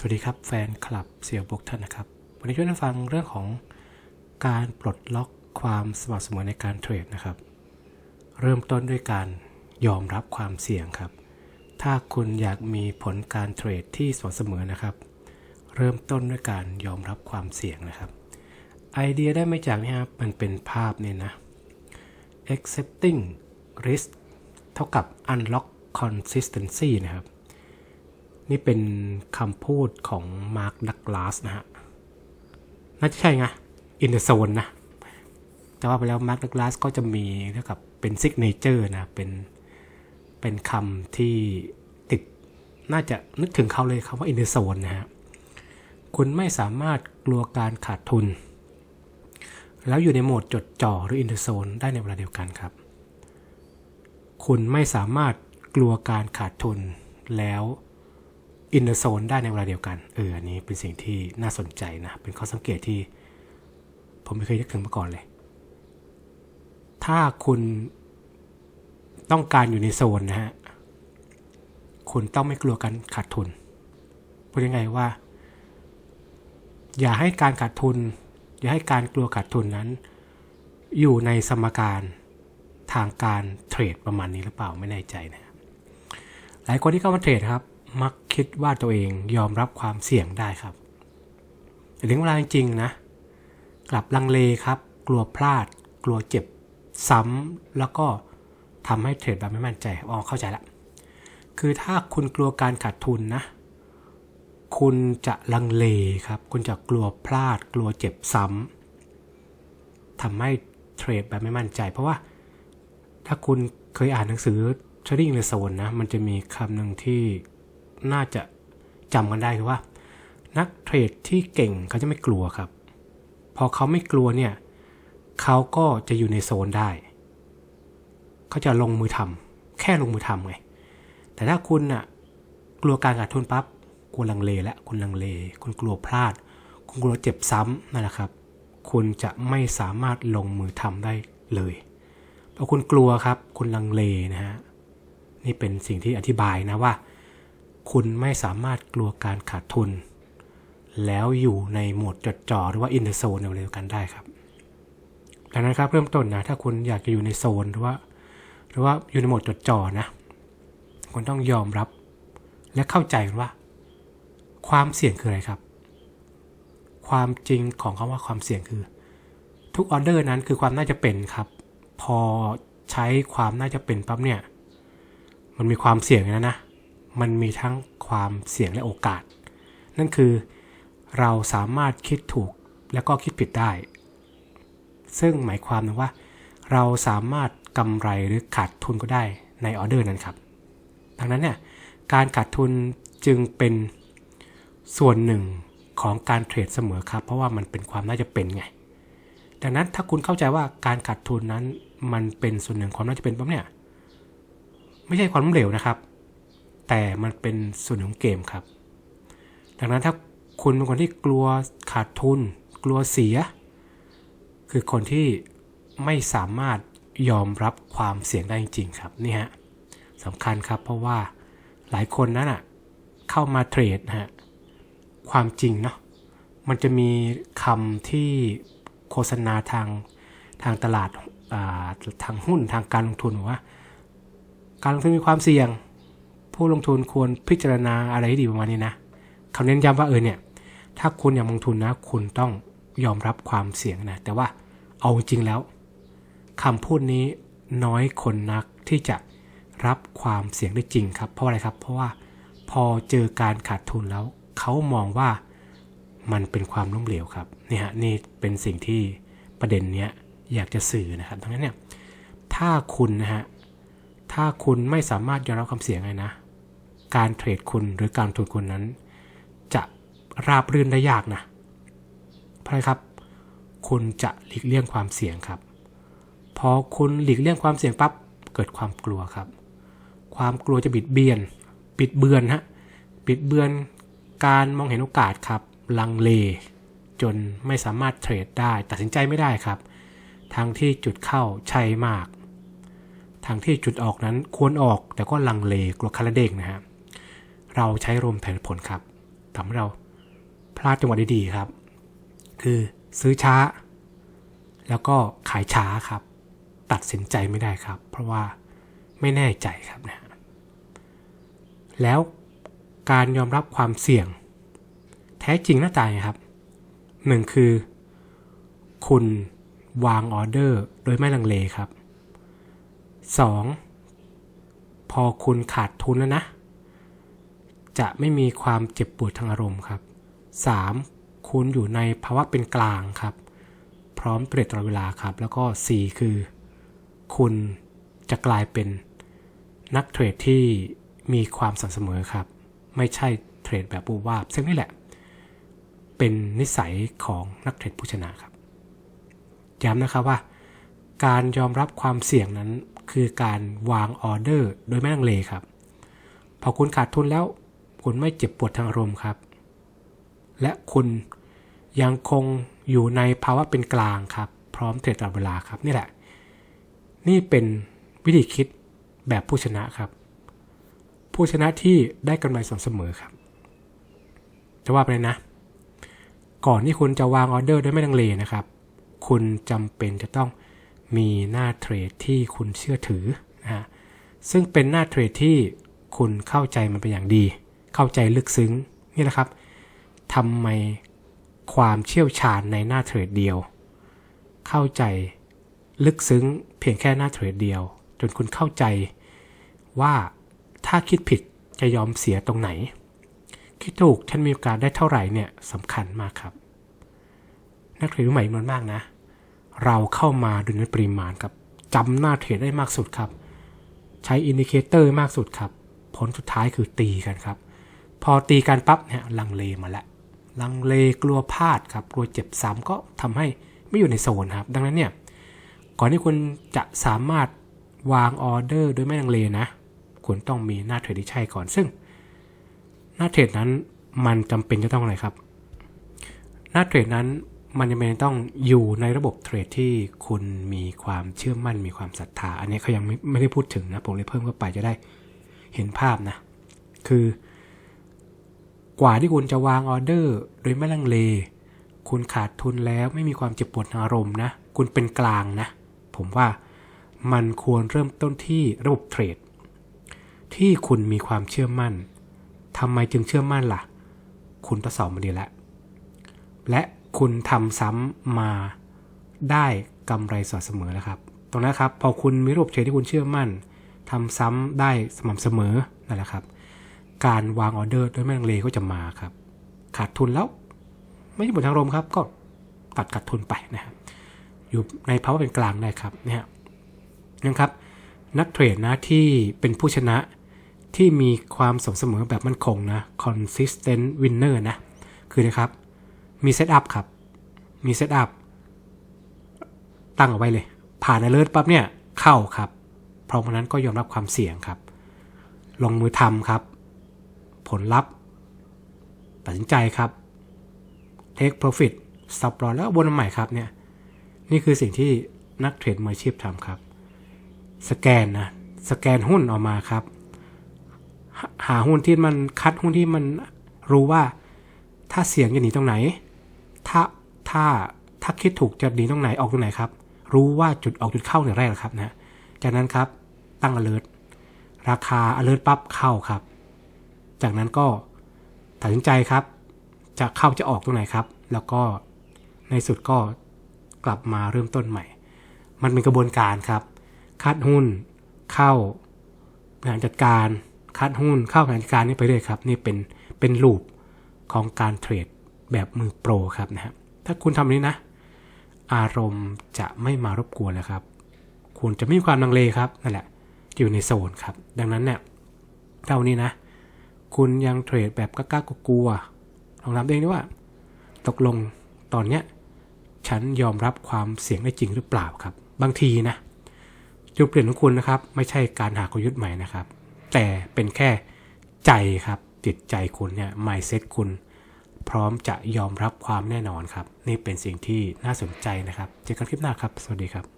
สวัสดีครับแฟนคลับเสี่ยวบกท่านนะครับ วันนี้ช่วยฟังเรื่องของการปลดล็อกความสม่ำเสมอในการเทรดนะครับ เริ่มต้นด้วยการยอมรับความเสี่ยงครับ ถ้าคุณอยากมีผลการเทรดที่สม่ำเสมอนะครับ เริ่มต้นด้วยการยอมรับความเสี่ยงนะครับ ไอเดียได้ไม่จากนี่ครับมันเป็นภาพเนี่ยนะ accepting risk เท่ากับ unlock consistency นะครับ นี่เป็นคำพูดของมาร์คดักลาสนะฮะ น่าจะใช่ไง in the zone นะ แต่ว่าไปแล้วมาร์คดักลาสก็จะมีเท่ากับเป็นซิกเนเจอร์นะ เป็น เป็นคำที่ติด น่าจะนึกถึงเขาเลยคำว่า in the zone นะฮะ คุณไม่สามารถกลัวการขาดทุน แล้วอยู่ในโหมดจดจ่อหรือ in the zone ได้ในเวลาเดียวกันครับ คุณไม่สามารถกลัวการขาดทุนแล้ว อินเดอร์โซนได้ในเวลาเดียวกัน เอออันนี้เป็นสิ่งที่น่าสนใจนะ เป็นข้อสังเกตที่ ผมไม่เคยนึกถึงมาก่อนเลย ถ้าคุณต้องการอยู่ในโซนนะฮะ คุณต้องไม่กลัวการขาดทุน พูดยังไงว่า อย่าให้การขาดทุน อย่าให้การกลัวขาดทุนนั้น อยู่ในสมการทางการเทรดประมาณนี้หรือเปล่าไม่แน่ใจนะ หลายคนที่เข้ามาเทรดครับ มัก คิดว่าตัวเองยอมรับความเสี่ยงได้ครับแต่ถึงเวลาจริงๆนะ กลับลังเลครับ กลัวพลาด กลัวเจ็บซ้ำแล้วก็ทำให้เทรดแบบไม่มั่นใจอ๋อเข้าใจละ คือถ้าคุณกลัวการขาดทุนนะ คุณจะลังเลครับ คุณจะกลัวพลาด กลัวเจ็บซ้ำทำให้เทรดแบบไม่มั่นใจ เพราะว่าถ้าคุณเคยอ่านหนังสือ Trading the Zone นะ มันจะมีคำหนึ่งที่ น่าจะจำกันได้คือว่า นักเทรดที่เก่งเขาจะไม่กลัวครับ พอเขาไม่กลัวเนี่ยเขาก็จะอยู่ในโซนได้ เขาจะลงมือทำแค่ลงมือทำไง แต่ถ้าคุณน่ะกลัวการขาดทุนปั๊บคุณลังเลและคุณลังเล คุณกลัวพลาด คุณกลัวเจ็บซ้ำนั่นแหละครับ คุณจะไม่สามารถลงมือทำได้เลยพอคุณกลัวครับ คุณลังเลนะฮะ นี่เป็นสิ่งที่อธิบายนะว่า คุณไม่สามารถกลัวการขาดทุน แล้วอยู่ในโหมดจดจ่อหรือว่าอินเดอร์โซนในเวลาเดียวกันได้ครับดังนั้นครับเริ่มต้นนะถ้าคุณอยากจะอยู่ในโซนหรือว่า หรือว่าอยู่ในโหมดจดจ่อนะคุณต้องยอมรับและเข้าใจว่า ความเสี่ยงคืออะไรครับ ความจริงของคำว่าความเสี่ยงคือ ทุกออเดอร์นั้นคือความน่าจะเป็นครับ พอใช้ความน่าจะเป็นปั๊บเนี่ย มันมีความเสี่ยงนะนะ มันมีทั้งความเสี่ยงและโอกาส นั่นคือเราสามารถคิดถูกแล้วก็คิดผิดได้ ซึ่งหมายความว่า เราสามารถกำไรหรือขาดทุนก็ได้ในออเดอร์นั้นครับ ดังนั้นเนี่ยการขาดทุนจึงเป็นส่วนหนึ่งของการเทรดเสมอครับ เพราะว่ามันเป็นความน่าจะเป็นไง ดังนั้นถ้าคุณเข้าใจว่าการขาดทุนนั้นมันเป็นส่วนหนึ่งความน่าจะเป็นปั๊บเนี่ยไม่ใช่ความล้มเหลวนะครับ แต่มันเป็นส่วนของเกมครับ ดังนั้นถ้าคุณเป็นคนที่กลัวขาดทุน กลัวเสีย คือคนที่ไม่สามารถยอมรับความเสี่ยงได้จริงๆครับนี่ฮะสำคัญครับเพราะว่าหลายคนนั้นอะเข้ามาเทรดฮะความจริงเนาะมันจะมีคำที่โฆษณาทางทางตลาดทางหุ้นทางการลงทุนว่า การลงทุนมีความเสี่ยง ผู้ลงทุนควรพิจารณาอะไรให้ดีประมาณนี้นะเขาเน้นย้ำว่าเออเนี่ย ถ้าคุณอยากลงทุนนะ คุณต้องยอมรับความเสี่ยงนะ แต่ว่าเอาจริงแล้วคำพูดนี้น้อยคนนักที่จะรับความเสี่ยงได้จริงครับ เพราะอะไรครับ เพราะว่าพอเจอการขาดทุนแล้ว เขามองว่ามันเป็นความล้มเหลวครับนี่ฮะนี่เป็นสิ่งที่ประเด็นเนี้ยอยากจะสื่อนะครับดังนั้นเนี่ยถ้าคุณนะฮะถ้าคุณไม่สามารถยอมรับความเสี่ยงเลยนะ การเทรดคุณหรือการทุนคุณนั้น จะราบรื่นได้ยากนะ เพราะอะไรครับ คุณจะหลีกเลี่ยงความเสี่ยงครับ พอคุณหลีกเลี่ยงความเสี่ยงปั๊บเกิดความกลัวครับ ความกลัวจะบิดเบียน บิดเบือนฮะบิดเบือนการมองเห็นโอกาสครับ ลังเล จนไม่สามารถเทรดได้ ตัดสินใจไม่ได้ครับ ทางที่จุดเข้าใช่มาก ทางที่จุดออกนั้นควรออกแต่ก็ลังเลกลัวคาราเด้งนะฮะ เราใช้รวมแผนผลครับทำให้เราพลาดจังหวะดีๆครับ คือซื้อช้า แล้วก็ขายช้าครับ ตัดสินใจไม่ได้ครับ เพราะว่าไม่แน่ใจครับนะแล้วการยอมรับความเสี่ยง แท้จริงหน้าตาไงครับหนึ่งคือ คุณวางออเดอร์โดยไม่ลังเลครับ 2. พอคุณขาดทุนแล้วนะ จะไม่มีความเจ็บปวดทางอารมณ์ครับ 3. คุณอยู่ในภาวะเป็นกลางครับ พร้อมเทรดตลอดเวลาครับ แล้วก็ 4 คือ คุณจะกลายเป็นนักเทรดที่มีความสม่ำเสมอครับ ไม่ใช่เทรดแบบบูวาบซึ่งนี่แหละ เป็นนิสัยของนักเทรดผู้ชนะครับ ย้ำนะครับว่า การยอมรับความเสี่ยงนั้นคือการวางออเดอร์โดยไม่ลังเลครับ พอคุณขาดทุนแล้ว คุณไม่เจ็บปวดทางอารมณ์ครับ และคุณยังคงอยู่ในภาวะเป็นกลางครับ พร้อมเทรดตลอดเวลาครับนี่แหละ นี่เป็นวิธีคิดแบบผู้ชนะครับ ผู้ชนะที่ได้กำไรสม่ำเสมอครับ จะว่าไปเลยนะ ก่อนที่คุณจะวางออเดอร์ด้วยไม่ลังเลนะครับ คุณจำเป็นจะต้องมีหน้าเทรดที่คุณเชื่อถือนะฮะซึ่งเป็นหน้าเทรดที่คุณเข้าใจมันเป็นอย่างดี เข้าใจลึกซึ้งนี่แหละครับทำไมความเชี่ยวชาญในหน้าเทรดเดียว เข้าใจลึกซึ้งเพียงแค่หน้าเทรดเดียว จนคุณเข้าใจว่าถ้าคิดผิดจะยอมเสียตรงไหน คิดถูกฉันมีโอกาสได้เท่าไหร่เนี่ยสำคัญมากครับ นักเทรดรุ่นใหม่จำนวนมากนะ เราเข้ามาดูในปริมาณครับจำหน้าเทรดได้มากสุดครับ ใช้อินดิเคเตอร์มากสุดครับ ผลสุดท้ายคือตีกันครับ พอตีกันปั๊บเนี่ยลังเลมาแล้วลังเลกลัวพลาดครับกลัวเจ็บซ้ำก็ทำให้ไม่อยู่ในโซนครับ ดังนั้นเนี่ยก่อนที่คุณจะสามารถวางออเดอร์โดยไม่ลังเลนะ คุณต้องมีหน้าเทรดที่ใช่ก่อนซึ่ง หน้าเทรดนั้นมันจำเป็นจะต้องอะไรครับ หน้าเทรดนั้นมันจำเป็นต้องอยู่ในระบบเทรดที่คุณมีความเชื่อมั่นมีความศรัทธา อันนี้เขายังไม่ไม่ได้พูดถึงนะผมเลยเพิ่มเข้าไปจะได้เห็นภาพนะ คือ กว่าที่คุณจะวางออเดอร์โดยไม่ลังเล คุณขาดทุนแล้วไม่มีความเจ็บปวดทางอารมณ์นะ คุณเป็นกลางนะ ผมว่ามันควรเริ่มต้นที่ระบบเทรด ที่คุณมีความเชื่อมั่นทำไมจึงเชื่อมั่นล่ะ คุณทดสอบมาดีแล้วและคุณทำซ้ำมาได้กำไรสม่ำเสมอแล้วครับ ตรงนั้นครับ พอคุณมีระบบเทรดที่คุณเชื่อมั่นทำซ้ำได้สม่ำเสมอนั่นแหละครับ การวางออเดอร์ด้วยไม่งเลก็จะมาครับ ขาดทุนแล้ว ไม่ใช่หมดทางลมครับ ก็ตัดขาดทุนไปนะครับอยู่ในภาวะเป็นกลางได้ครับนะฮะนะครับ นักเทรดนะที่เป็นผู้ชนะที่มีความสมเสมอแบบมั่นคงนะ consistent winner นะ คือนะครับ มีเซตอัพครับ มีเซตอัพตั้งเอาไว้เลย ผ่านอเลิร์ปั๊บเนี่ย เข้าครับ เพราะฉะนั้นก็ยอมรับความเสี่ยงครับ ลงมือทำครับ ผลลัพธ์ ตัดสินใจครับ take profit stop loss แล้ววนมาใหม่ครับเนี่ย นี่คือสิ่งที่นักเทรดมืออาชีพทำครับ สแกนนะ สแกนหุ้นออกมาครับ หาหุ้นที่มันคัดหุ้นที่มันรู้ว่า ถ้าเสี่ยงจะหนีตรงไหน ถ้าถ้าถ้าคิดถูกจะหนีตรงไหนออกตรงไหนครับ รู้ว่าจุดออกจุดเข้าอย่างแรกครับนะ จากนั้นครับตั้ง alert ราคา alert ปั๊บเข้าครับ จากนั้นก็ตัดสินใจครับ จะเข้าจะออกตรงไหนครับ แล้วก็ในสุดก็กลับมาเริ่มต้นใหม่ มันเป็นกระบวนการครับ คัดหุ้นเข้าบริหารจัดการ คัดหุ้นเข้าบริหารจัดการนี่ไปเรื่อยครับ นี่เป็นเป็นลูปของการเทรดแบบมือโปรครับนะครับถ้าคุณทำนี้นะ อารมณ์จะไม่มารบกวนแล้วครับ คุณจะไม่มีความลังเลครับนั่นแหละอยู่ในโซนครับ ดังนั้นเนี่ยเท่านี้นะ คุณยังเทรดแบบกล้ากลัวลองถามเองด้วยว่า ตกลงตอนเนี้ยฉันยอมรับความเสี่ยงได้จริงหรือเปล่าครับ บางทีนะจุดเปลี่ยนของคุณนะครับ ไม่ใช่การหากลยุทธ์ใหม่นะครับ แต่เป็นแค่ใจครับจิตใจคุณเนี่ย mindset คุณ พร้อมจะยอมรับความแน่นอนครับ นี่เป็นสิ่งที่น่าสนใจนะครับ เจอกันคลิปหน้าครับ สวัสดีครับ